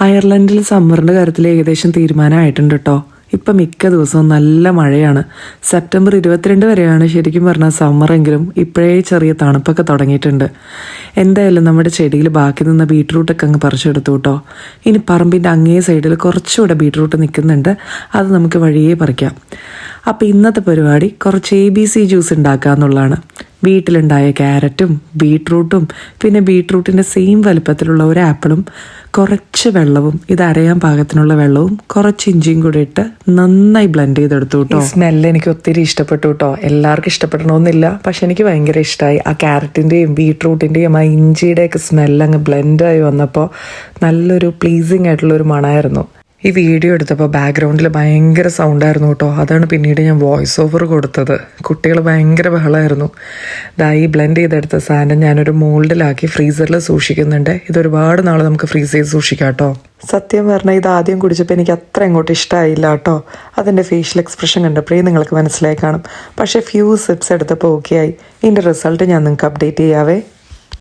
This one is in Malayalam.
അയർലൻഡിൽ സമ്മറിന്റെ കാര്യത്തിൽ ഏകദേശം തീരുമാനമായിട്ടുണ്ട് കേട്ടോ ഇപ്പം മിക്ക ദിവസവും നല്ല മഴയാണ്. സെപ്റ്റംബർ ഇരുപത്തിരണ്ട് വരെയാണ് ശരിക്കും പറഞ്ഞാൽ സമ്മറെങ്കിലും ഇപ്പോഴേ ചെറിയ തണുപ്പൊക്കെ തുടങ്ങിയിട്ടുണ്ട്. എന്തായാലും നമ്മുടെ ചെടിയിൽ ബാക്കി നിന്ന ബീട്രൂട്ടൊക്കെ അങ്ങ് പറിച്ചെടുത്തു കേട്ടോ ഇനി പറമ്പിന്റെ അങ്ങേ സൈഡിൽ കുറച്ചുകൂടെ ബീട്രൂട്ട് നിൽക്കുന്നുണ്ട്. അത് നമുക്ക് വഴിയേ പറിക്കാം. അപ്പോൾ ഇന്നത്തെ പരിപാടി കുറച്ച് എ ബി സി ജ്യൂസ് ഉണ്ടാക്കുക എന്നുള്ളതാണ്. വീട്ടിലുണ്ടായ ക്യാരറ്റും ബീട്രൂട്ടും പിന്നെ ബീട്രൂട്ടിന്റെ സെയിം വലുപ്പത്തിലുള്ള ഒരു ആപ്പിളും കുറച്ച് വെള്ളവും ഇത് അരയാൻ പാകത്തിനുള്ള വെള്ളവും കുറച്ച് ഇഞ്ചിയും കൂടി ഇട്ട് നന്നായി ബ്ലെൻഡ് ചെയ്തെടുത്തു കേട്ടോ സ്മെല്ല് എനിക്ക് ഒത്തിരി ഇഷ്ടപ്പെട്ടു കേട്ടോ എല്ലാവർക്കും ഇഷ്ടപ്പെടണമെന്നില്ല പക്ഷെ എനിക്ക് ഭയങ്കര ഇഷ്ടമായി ആ ക്യാരറ്റിന്റെയും ബീട്രൂട്ടിന്റെയും ആ ഇഞ്ചിയുടെയൊക്കെ സ്മെല്ല് അങ്ങ് ബ്ലെൻഡായി വന്നപ്പോൾ നല്ലൊരു പ്ലീസിങ് ആയിട്ടുള്ളൊരു മണമായിരുന്നു. ഈ വീഡിയോ എടുത്തപ്പോൾ ബാക്ക്ഗ്രൗണ്ടിൽ ഭയങ്കര സൗണ്ടായിരുന്നു കേട്ടോ. അതാണ് പിന്നീട് ഞാൻ വോയിസ് ഓവർ കൊടുത്തത്. കുട്ടികൾ ഭയങ്കര ബഹളമായിരുന്നു ദാ ഈ ബ്ലെൻഡ് ചെയ്തെടുത്ത സാധനം ഞാനൊരു മോൾഡിലാക്കി ഫ്രീസറിൽ സൂക്ഷിക്കുന്നുണ്ട്. ഇത് ഒരുപാട് നാൾ നമുക്ക് ഫ്രീസ് ചെയ്ത് സൂക്ഷിക്കാം കേട്ടോ. സത്യം പറഞ്ഞാൽ ഇത് ആദ്യം കുടിച്ചപ്പോൾ എനിക്ക് അത്ര അങ്ങോട്ട് ഇഷ്ടമായില്ല കേട്ടോ. അതിന്റെ ഫേഷ്യൽ എക്സ്പ്രഷൻ കണ്ടപ്പോഴേ നിങ്ങൾക്ക് മനസ്സിലായി കാണും. പക്ഷേ ഫ്യൂ സിപ്സ് എടുത്തപ്പോൾ ഓക്കെ ആയി. ഇതിന്റെ റിസൾട്ട് ഞാൻ നിങ്ങൾക്ക് അപ്ഡേറ്റ് ചെയ്യാവേ.